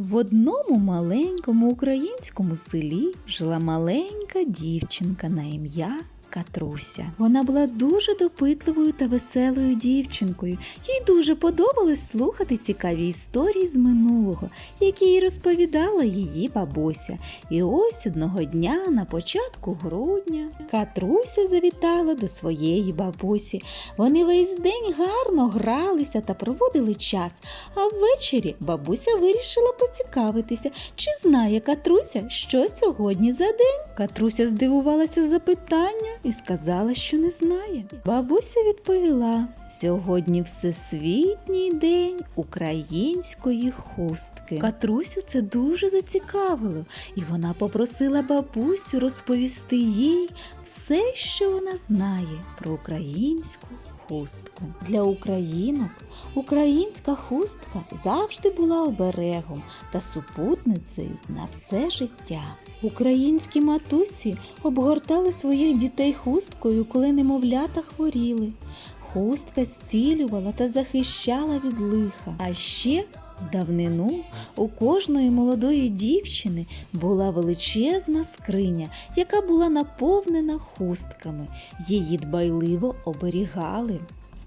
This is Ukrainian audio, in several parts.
В одному маленькому українському селі жила маленька дівчинка на ім'я Катруся. Вона була дуже допитливою та веселою дівчинкою. Їй дуже подобалось слухати цікаві історії з минулого, які їй розповідала її бабуся. І ось одного дня на початку грудня Катруся завітала до своєї бабусі. Вони весь день гарно гралися та проводили час. А ввечері бабуся вирішила поцікавитися, чи знає Катруся, що сьогодні за день. Катруся здивувалася запитанню і сказала, що не знає. Бабуся відповіла: сьогодні всесвітній день української хустки. Катрусю це дуже зацікавило, і вона попросила бабусю розповісти їй все, що вона знає про українську хустку. Для українок українська хустка завжди була оберегом та супутницею на все життя. Українські матусі обгортали своїх дітей хусткою, коли немовлята хворіли. Хустка зцілювала та захищала від лиха. А ще давнину у кожної молодої дівчини була величезна скриня, яка була наповнена хустками. Її дбайливо оберігали.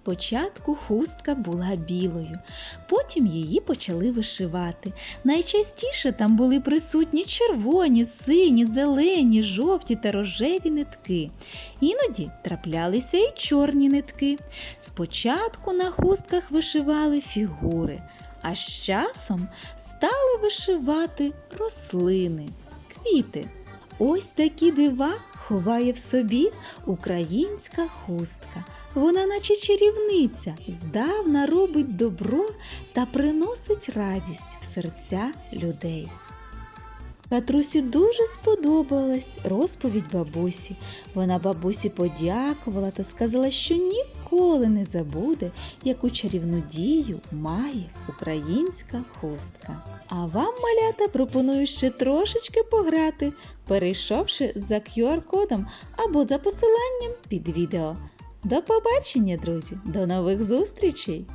Спочатку хустка була білою, потім її почали вишивати. Найчастіше там були присутні червоні, сині, зелені, жовті та рожеві нитки. Іноді траплялися і чорні нитки. Спочатку на хустках вишивали фігури, а з часом стали вишивати рослини, квіти. Ось такі дива ховає в собі українська хустка. Вона, наче чарівниця, здавна робить добро та приносить радість в серця людей. Катрусі дуже сподобалась розповідь бабусі. Вона бабусі подякувала та сказала, що ніколи не забуде, яку чарівну дію має українська хустка. А вам, малята, пропоную ще трошечки пограти, перейшовши за QR-кодом або за посиланням під відео. До побачення, друзі! До нових зустрічей!